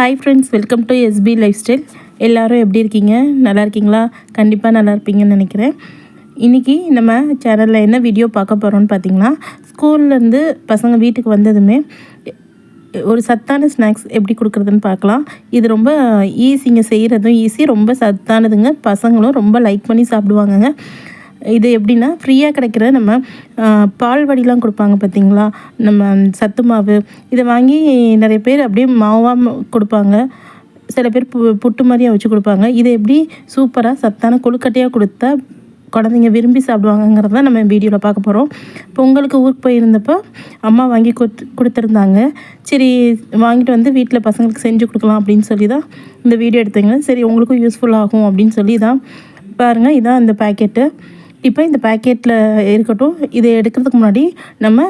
Hi friends welcome to SP lifestyle எல்லோரும் எப்படி இருக்கீங்க? நல்லா இருக்கீங்களா? கண்டிப்பாக நல்லா இருப்பீங்கன்னு நினைக்கிறேன். இன்றைக்கி நம்ம சேனலில் என்ன வீடியோ பார்க்க போகிறோம்னு பார்த்தீங்கன்னா ஸ்கூல்லேருந்து பசங்க வீட்டுக்கு வந்ததுமே ஒரு சத்தான ஸ்நாக்ஸ் எப்படி கொடுக்குறதுன்னு பார்க்கலாம். இது ரொம்ப ஈஸிங்க செய்கிறதும் ஈஸி ரொம்ப சத்தானதுங்க. பசங்களும் ரொம்ப லைக் பண்ணி சாப்பிடுவாங்கங்க. இது எப்படின்னா ஃப்ரீயாக கிடைக்கிற நம்ம பால் வடிலாம் கொடுப்பாங்க பார்த்தீங்களா நம்ம சத்து மாவு. இதை வாங்கி நிறைய பேர் அப்படியே மாவாக கொடுப்பாங்க. சில பேர் பு புட்டு மாதிரியாக வச்சு கொடுப்பாங்க. இதை எப்படி சூப்பராக சத்தான கொழுக்கட்டையாக கொடுத்தா குழந்தைங்க விரும்பி சாப்பிடுவாங்கங்கிறத நம்ம வீடியோவில் பார்க்க போகிறோம் பொங்கலுக்கு ஊருக்கு போயிருந்தப்போ அம்மா வாங்கி கொடுத்து கொடுத்துருந்தாங்க. சரி வாங்கிட்டு வந்து வீட்டில் பசங்களுக்கு செஞ்சு கொடுக்கலாம் அப்படின்னு சொல்லி தான் இந்த வீடியோ எடுத்தீங்க. சரி உங்களுக்கும் யூஸ்ஃபுல் ஆகும் அப்படின்னு சொல்லி தான் பாருங்கள் இதான் இந்த பேக்கெட்டு இப்போ இந்த பேக்கெட்டில் இருக்கட்டும் இதை எடுக்கிறதுக்கு முன்னாடி நம்ம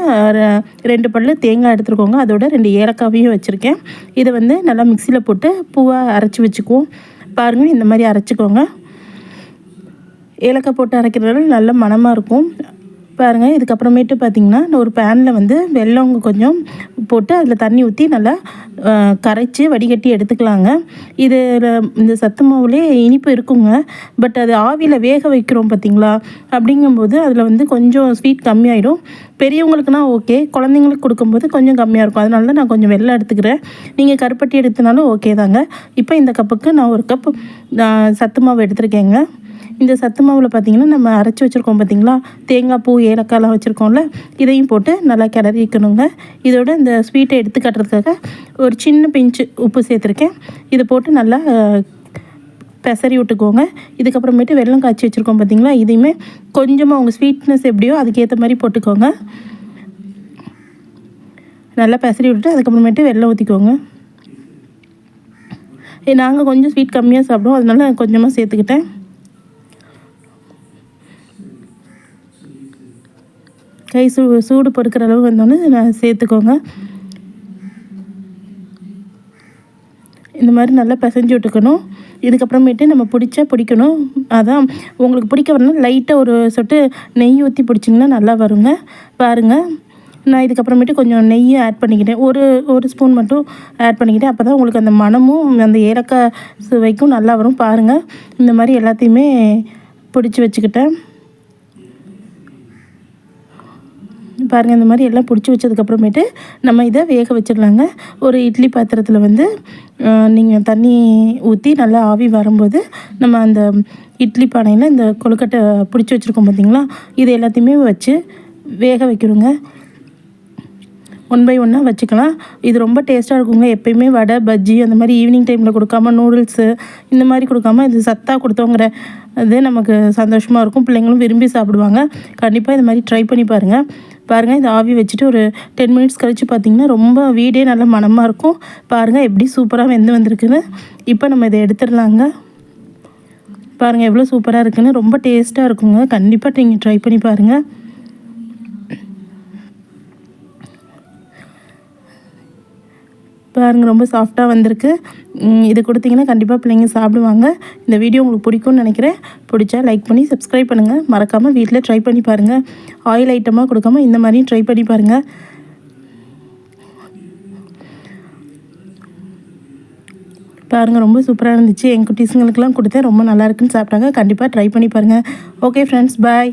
ரெண்டு பல்லு தேங்காய் எடுத்துருக்கோங்க. அதோட ரெண்டு ஏலக்காவையும் வச்சுருக்கேன். இதை வந்து நல்லா மிக்சியில் போட்டு பூவாக அரைச்சி வச்சுக்குவோம். பாருங்கள் இந்த மாதிரி அரைச்சிக்கோங்க. ஏலக்காய் போட்டு அரைக்கிறதுனால நல்ல மனமாக இருக்கும். பாருங்கள் இதுக்கப்புறமேட்டு பார்த்திங்கன்னா ஒரு பேனில் வந்து வெள்ளம் கொஞ்சம் போட்டு அதில் தண்ணி ஊற்றி நல்லா கரைச்சி வடிகட்டி எடுத்துக்கலாங்க. இதில் இந்த சத்து மாவுலேயே இனிப்பு இருக்குங்க. பட் அது ஆவியில் வேக வைக்கிறோம் பார்த்திங்களா அப்படிங்கும்போது அதில் வந்து கொஞ்சம் ஸ்வீட் கம்மியாயிடும் பெரியவங்களுக்குனா ஓகே குழந்தைங்களுக்கு கொடுக்கும்போது கொஞ்சம் கம்மியாக இருக்கும். அதனால தான் நான் கொஞ்சம் வெள்ளம் எடுத்துக்கிறேன். நீங்கள் கருப்பட்டி எடுத்தனாலும் ஓகே தாங்க. இப்போ இந்த கப்புக்கு நான் ஒரு கப் சத்து மாவு எடுத்துருக்கேங்க. இந்த சத்து மாவில் பார்த்திங்கன்னா நம்ம அரைச்சி வச்சுருக்கோம் பார்த்திங்களா தேங்காய் பூ ஏலக்காய்லாம் வச்சுருக்கோம்ல இதையும் போட்டு நல்லா கிளறிக்கணுங்க இதோட இந்த ஸ்வீட்டை எடுத்து கட்டுறதுக்காக ஒரு சின்ன பிஞ்சு உப்பு சேர்த்துருக்கேன். இதை போட்டு நல்லா பெசரி விட்டுக்கோங்க. இதுக்கப்புறமேட்டு வெள்ளம் காய்ச்சி வச்சுருக்கோம் பார்த்திங்களா இதையுமே கொஞ்சமாக உங்கள் ஸ்வீட்னஸ் எப்படியோ அதுக்கேற்ற மாதிரி போட்டுக்கோங்க. நல்லா பெசரி விட்டுட்டு அதுக்கப்புறமேட்டு வெள்ளம் ஊற்றிக்கோங்க நாங்கள் கொஞ்சம் ஸ்வீட் கம்மியாக சாப்பிடுவோம். அதனால கொஞ்சமாக சேர்த்துக்கிட்டேன். கை சூ சூடு பொறுக்கிற அளவு வந்தோடனே நான் சேர்த்துக்கோங்க. இந்த மாதிரி நல்லா பிசைஞ்சு விட்டுக்கணும். இதுக்கப்புறமேட்டு நம்ம பிடிச்சா பிடிக்கணும். அதான் உங்களுக்கு பிடிக்க வரணும் லைட்டாக ஒரு சொட்டு நெய் ஊற்றி பிடிச்சிங்கன்னா நல்லா வருங்க. பாருங்கள் நான் இதுக்கப்புறமேட்டு கொஞ்சம் நெய்யும் ஆட் பண்ணிக்கிட்டேன். ஒரு ஒரு ஸ்பூன் மட்டும் ஆட் பண்ணிக்கிட்டேன். அப்போ தான் உங்களுக்கு அந்த மனமும் அந்த ஏலக்காய் சுவைக்கும் நல்லா வரும். பாருங்கள் இந்த மாதிரி எல்லாத்தையுமே பிடிச்சி வச்சுக்கிட்டேன். பாருங்கள் இந்த மாதிரி எல்லாம் பிடிச்சி வச்சதுக்கப்புறமேட்டு நம்ம இதை வேக வச்சிடலாங்க. ஒரு இட்லி பாத்திரத்தில் வந்து நீங்கள் தண்ணி ஊற்றி நல்லா ஆவி வரும்போது நம்ம அந்த இட்லி பானையில் இந்த கொழுக்கட்டை பிடிச்சி வச்சுருக்கோம் பார்த்திங்களா இது எல்லாத்தையுமே வச்சு வேக வைக்கிறோங்க. ஒன் பை ஒன்னாக வச்சுக்கலாம். இது ரொம்ப டேஸ்ட்டாக இருக்குங்க. எப்பயுமே வடை பஜ்ஜி அந்த மாதிரி ஈவினிங் டைமில் கொடுக்காம நூடுல்ஸு இந்த மாதிரி கொடுக்காம இது சத்தாக கொடுத்தோங்கிற இது நமக்கு சந்தோஷமாக இருக்கும். பிள்ளைங்களும் விரும்பி சாப்பிடுவாங்க. கண்டிப்பாக இந்த மாதிரி ட்ரை பண்ணி பாருங்கள் பாருங்கள் இந்த ஆவி வச்சுட்டு ஒரு டென் மினிட்ஸ் கழித்து பார்த்திங்கன்னா ரொம்ப வீடே நல்ல மனமாக இருக்கும். பாருங்கள் எப்படி சூப்பராக வெந்து வந்திருக்குன்னு. இப்போ நம்ம இதை எடுத்துடலாங்க. பாருங்கள் எவ்வளோ சூப்பராக இருக்குன்னு. ரொம்ப டேஸ்ட்டாக இருக்குங்க. கண்டிப்பாக நீங்கள் ட்ரை பண்ணி பாருங்கள் பாருங்கள் ரொம்ப சாஃப்டாக வந்திருக்கு. இது கொடுத்தீங்கன்னா கண்டிப்பாக பிள்ளைங்க சாப்பிடுவாங்க. இந்த வீடியோ உங்களுக்கு பிடிக்கும்னு நினைக்கிறேன். பிடிச்சா லைக் பண்ணி சப்ஸ்கிரைப் பண்ணுங்கள் மறக்காமல் வீட்டில் ட்ரை பண்ணி பாருங்கள் ஆயில் ஐட்டமாக கொடுக்காம இந்த மாதிரியும் ட்ரை பண்ணி பாருங்கள் பாருங்கள் ரொம்ப சூப்பராக இருந்துச்சு. எங்கள் குட்டீஸுங்களுக்கெல்லாம் கொடுத்தேன். ரொம்ப நல்லா இருக்குன்னு சாப்பிட்டாங்க. கண்டிப்பாக ட்ரை பண்ணி பாருங்கள் ஓகே ஃப்ரெண்ட்ஸ் பாய்